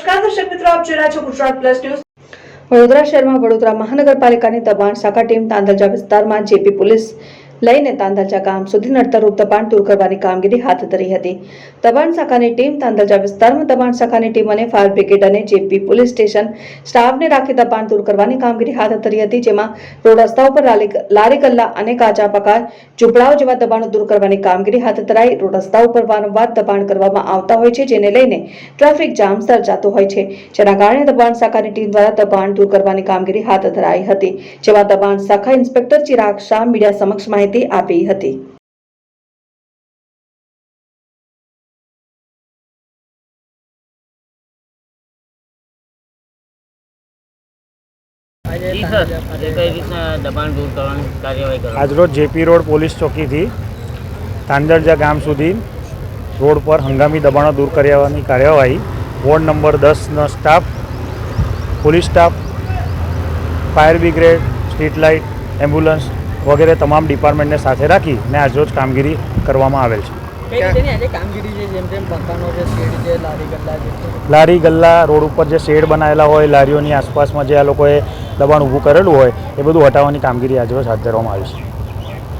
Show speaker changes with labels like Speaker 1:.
Speaker 1: નમસ્કાર, દર્શક મિત્રો, આપ જોઈ રહ્યા છો ગુજરાત પ્લસ ન્યૂઝ.
Speaker 2: વડોદરા શહેરમાં વડોદરા મહાનગરપાલિકાની દબાણ શાખા ટીમ તાંદલજા વિસ્તારમાં જેપી પોલીસ લઈને તાંદલજા ગામ સુધી નડતરરૂપ દબાણ દૂર કરવાની કામગીરી હાથ ધરી હતી. દબાણ શાખાની ટીમ તાંદલજા વિસ્તારમાં દબાણ શાખાની ટીમ અને ફાયર બ્રિગેડ અને જેપી પોલીસ સ્ટેશન સ્ટાફને રાખી દબાણ દૂર કરવાની કામગીરી હાથ ધરી હતી, જેમાં રોડ રસ્તા ઉપર લારી ગલ્લા અને કાચા પકાર, ઝૂંપડાઓ જેવા દબાણો દૂર કરવાની કામગીરી હાથ ધરાઈ રોડ રસ્તા ઉપર વારંવાર દબાણ કરવામાં આવતા હોય છે, જેને લઈને ટ્રાફિક જામ સર્જાતો હોય છે. જેના કારણે દબાણ શાખાની ટીમ દ્વારા દબાણ દૂર કરવાની કામગીરી હાથ ધરાઈ હતી. જેમાં દબાણ શાખા ઇન્સ્પેક્ટર ચિરાગ શાહ મીડિયા સમક્ષ માહિતી આપી હતી.
Speaker 3: આજરોજ જેપી રોડ પોલીસ ચોકીથી તાંદરજા ગામ સુધી રોડ પર હંગામી દબાણો દૂર કરવાની કાર્યવાહી ward number દસનો staff police staff fire brigade street light ambulance વગેરે તમામ ડિપાર્ટમેન્ટને સાથે રાખી ને આજરોજ કામગીરી કરવામાં આવેલ
Speaker 4: છે.
Speaker 3: લારી ગલ્લા રોડ ઉપર જે શેડ બનાવેલા હોય લારીઓની આસપાસમાં જે આ લોકોએ દબાણ ઊભું કરેલું હોય એ બધું હટાવવાની કામગીરી આજરોજ હાથ ધરવામાં આવી છે.